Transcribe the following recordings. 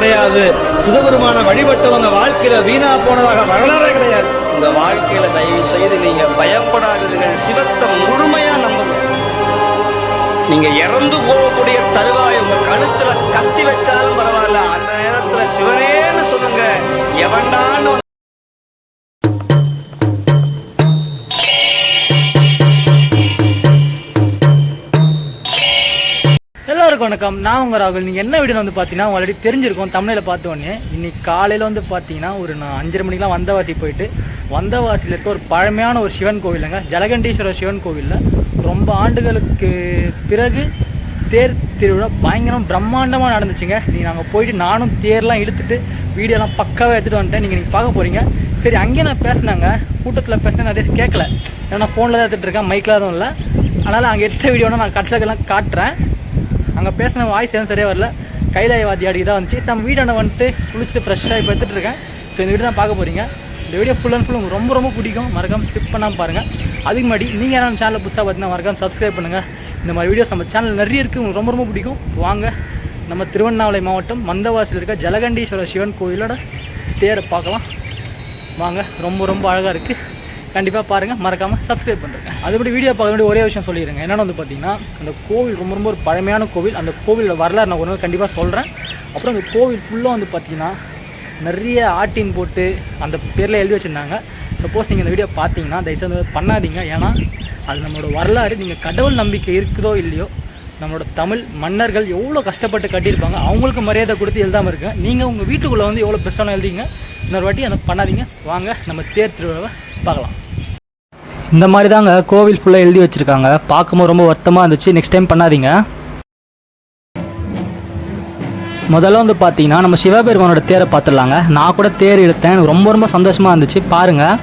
கிடையாது. சிவபெருமான வழிபட்டவங்க வாழ்க்கையில வீணா போனதாக வரலாறு கிடையாது. உங்க வாழ்க்கையில தயவு செய்து நீங்க பயப்படாதீர்கள். சிவத்தை முழுமையா நம்புங்க. நீங்க இறந்து போகக்கூடிய தருவாய் உங்க கழுத்துல கத்தி வச்சாலும் பரவாயில்ல. அந்த நேரத்துல சிவனேன்னு சொல்லுங்க. எவன்டான்னு எல்லாருக்கும் வணக்கம். நான் உங்க ராகுல். நீங்கள் என்ன வீடியோ வந்து பார்த்தீங்கன்னா ஆல்ரெடி தெரிஞ்சிருக்கும். தமிழில் பார்த்த உடனே இன்னைக்கு காலையில் வந்து பார்த்தீங்கன்னா ஒரு நான் அஞ்சரை மணிக்கெலாம் வந்தவாசி போயிட்டு வந்தவாசியில் இருக்க ஒரு பழமையான ஒரு சிவன் கோவிலுங்க. ஜலகண்டீஸ்வரர் சிவன் கோவிலில் ரொம்ப ஆண்டுகளுக்கு பிறகு தேர் திருவிழா பயங்கரம் பிரம்மாண்டமாக நடந்துச்சுங்க. நீங்கள் நாங்கள் போயிட்டு நானும் தேர்லாம் இழுத்துட்டு வீடியோலாம் பக்காவாக எடுத்துகிட்டு வந்துட்டேன். நீங்கள் நீங்கள் பார்க்க போகிறீங்க சரி அங்கேயே நான் பேசினாங்க. கூட்டத்தில் பேசினா நிறைய கேட்கல ஏன்னா ஃபோனில் தான் எடுத்துகிட்டு இருக்கேன். மைக்கில் எதுவும் இல்லை. அதனால் அங்கே எடுத்த வீடியோனா நான் கட்சிலாம் காட்டுறேன். அங்கே பேசின வாய்ஸ் எதுவும் சரியாக வரல? கைலாயவாதி அடிக்கு தான் வந்துச்சு. நம்ம வீடாண்ட வந்துட்டு குளிச்சுட்டு ஃப்ரெஷ்ஷாக இப்போ எடுத்துகிட்டு இருக்கேன். ஸோ இந்த வீடு தான் பார்க்க போகிறீங்க இந்த வீடியோ ஃபுல் அண்ட் ஃபுல் உங்களுக்கு ரொம்ப ரொம்ப பிடிக்கும். மறக்காமல் ஸ்கிப் பண்ணாமல் பாருங்கள் அதுக்கு முன்னாடி நீங்கள் யாரும் சேனலில் புதுசாக பார்த்தீங்கன்னா மறக்காமல் சப்ஸ்கிரைப் பண்ணுங்கள் இந்த மாதிரி வீடியோஸ் நம்ம சேனல் நிறைய இருக்குது உங்களுக்கு ரொம்ப ரொம்ப பிடிக்கும். வாங்க. நம்ம திருவண்ணாமலை மாவட்டம் மந்தவாசியில் இருக்க ஜலகண்டீஸ்வரர் சிவன் கோயிலோட தேரை பார்க்கலாம். வாங்க. ரொம்ப ரொம்ப அழகாக இருக்குது கண்டிப்பாக பாருங்கள் மறக்காமல் சப்ஸ்கிரைப் பண்ணுறேன் அதுபடி வீடியோ பார்க்க வேண்டிய ஒரே விஷயம் சொல்லிடுங்க என்னென்னு வந்து பார்த்தீங்கன்னா அந்த கோவில் ரொம்ப ரொம்ப ஒரு பழமையான கோவில். அந்த கோவிலோட வரலாறு நான் ஒரு நாள் கண்டிப்பாக சொல்கிறேன் அப்புறம் அந்த கோவில் ஃபுல்லாக வந்து பார்த்தீங்கன்னா நிறைய ஆட்டின் போட்டு அந்த பேரில் எழுதி வச்சுருந்தாங்க. சப்போஸ் நீங்கள் இந்த வீடியோ பார்த்தீங்கன்னா தயவுசெய்து பண்ணாதீங்க. ஏன்னா அது நம்மளோட வரலாறு. நீங்கள் கடவுள் நம்பிக்கை இருக்குதோ இல்லையோ நம்மளோட தமிழ் மன்னர்கள் எவ்வளோ கஷ்டப்பட்டு கட்டியிருப்பாங்க. அவங்களுக்கு மரியாதை கொடுத்து எழுதாமல் இருக்கேன் நீங்கள் உங்கள் வீட்டுக்குள்ளே வந்து எவ்வளோ பெஸ்ட்டான எழுதிங்க. இன்னொரு வாட்டி அதை பண்ணாதீங்க. வாங்க நம்ம தேர் திருவிழாவை பார்க்கலாம். இந்த மாதிரி தாங்க கோவில் ஃபுல்லாக எழுதி வச்சுருக்காங்க. பார்க்கும்போது ரொம்ப வருத்தமாக இருந்துச்சு. நெக்ஸ்ட் டைம் பண்ணாதீங்க. முதல்ல வந்து பார்த்தீங்கன்னா நம்ம சிவபெருமானோட தேரை பார்த்துடலாங்க. நான் கூட தேர் இழுத்தேன். எனக்கு ரொம்ப ரொம்ப சந்தோஷமாக இருந்துச்சு. பாருங்கள்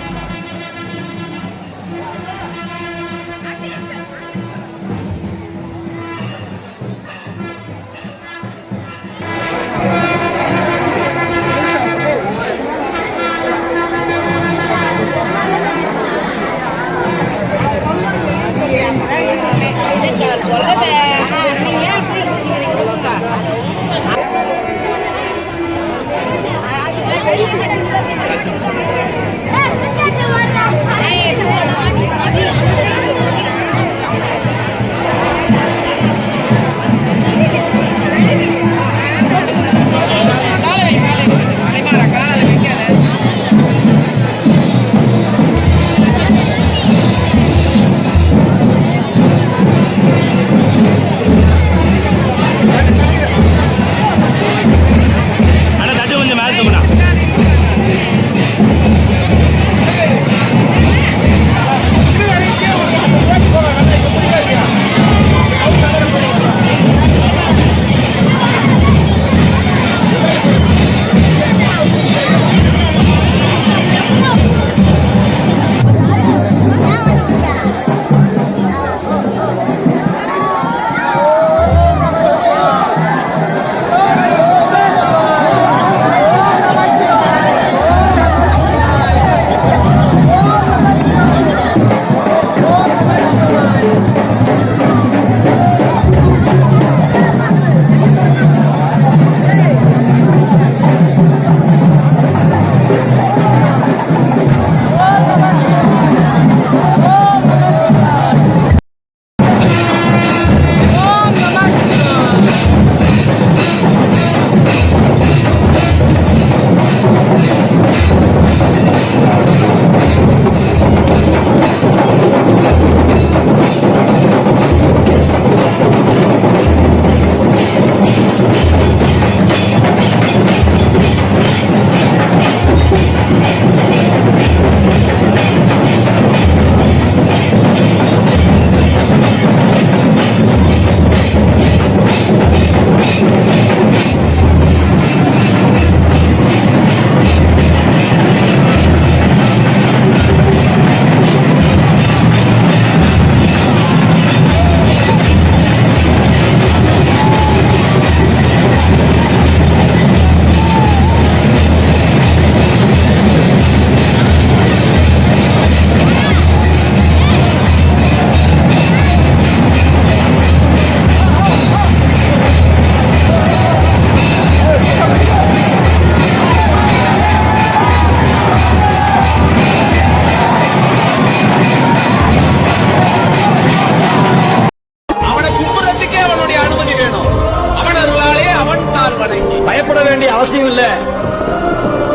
பயப்பட வேண்டிய அவசியம் இல்லை.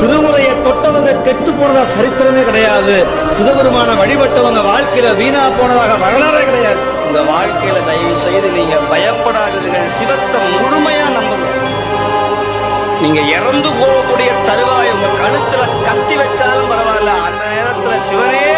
திருமுறையை தொட்டவங்க கெட்டு போனதா சரித்திரமே கிடையாது. சிவபெருமான வழிபட்டவங்க வாழ்க்கையில வீணா போனதாக வரலாறே கிடையாது. இந்த வாழ்க்கையில தயவு செய்து நீங்க பயப்படாதீர்கள். சிவத்தை முழுமையா நம்புங்க. நீங்க இறந்து போகக்கூடிய தருவாய் உங்க கழுத்துல கத்தி வச்சாலும் பரவாயில்ல. அந்த நேரத்துல சிவனே